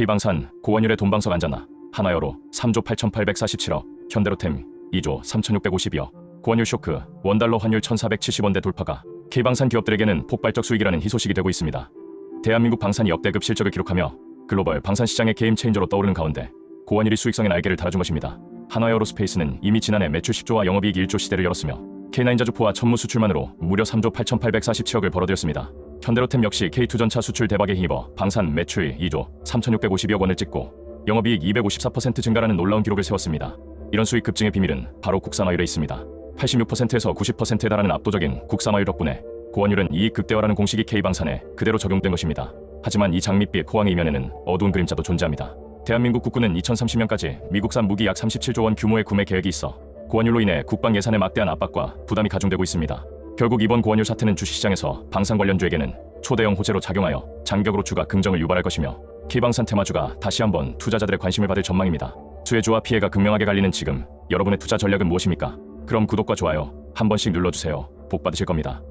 K방산 고원율의 돈방석 안전나 하나여로 3조 8,847억 현대로템 2조 3,650여 고원율 쇼크 원달러 환율 1,470원대 돌파가 K방산 기업들에게는 폭발적 수익이라는 희소식이 되고 있습니다. 대한민국 방산이 역대급 실적을 기록하며 글로벌 방산 시장의 게임 체인저로 떠오르는 가운데 고원율이 수익성의 날개를 달아준 것입니다. 한화에어로스페이스는 이미 지난해 매출 10조와 영업이익 1조 시대를 열었으며 K9 자주포와 천무 수출만으로 무려 3조 8,847억을 벌어들였습니다. 현대로템 역시 K2 전차 수출 대박에 힘입어 방산 매출 2조 3,652억 원을 찍고 영업이익 254% 증가라는 놀라운 기록을 세웠습니다. 이런 수익 급증의 비밀은 바로 국산화율에 있습니다. 86%에서 90%에 달하는 압도적인 국산화율 덕분에 고원율은 이익 극대화라는 공식이 K방산에 그대로 적용된 것입니다. 하지만 이 장밋빛 호황의 이면에는 어두운 그림자도 존재합니다. 대한민국 국군은 2030년까지 미국산 무기 약 37조 원 규모의 구매 계획이 있어 고원율로 인해 국방 예산에 막대한 압박과 부담이 가중되고 있습니다. 결국 이번 고원율 사태는 주식시장에서 방산 관련주에게는 초대형 호재로 작용하여 장격으로 주가 긍정을 유발할 것이며 K방산 테마주가 다시 한번 투자자들의 관심을 받을 전망입니다. 수혜주와 피해가 극명하게 갈리는 지금 여러분의 투자 전략은 무엇입니까? 그럼 구독과 좋아요 한 번씩 눌러주세요. 복 받으실 겁니다.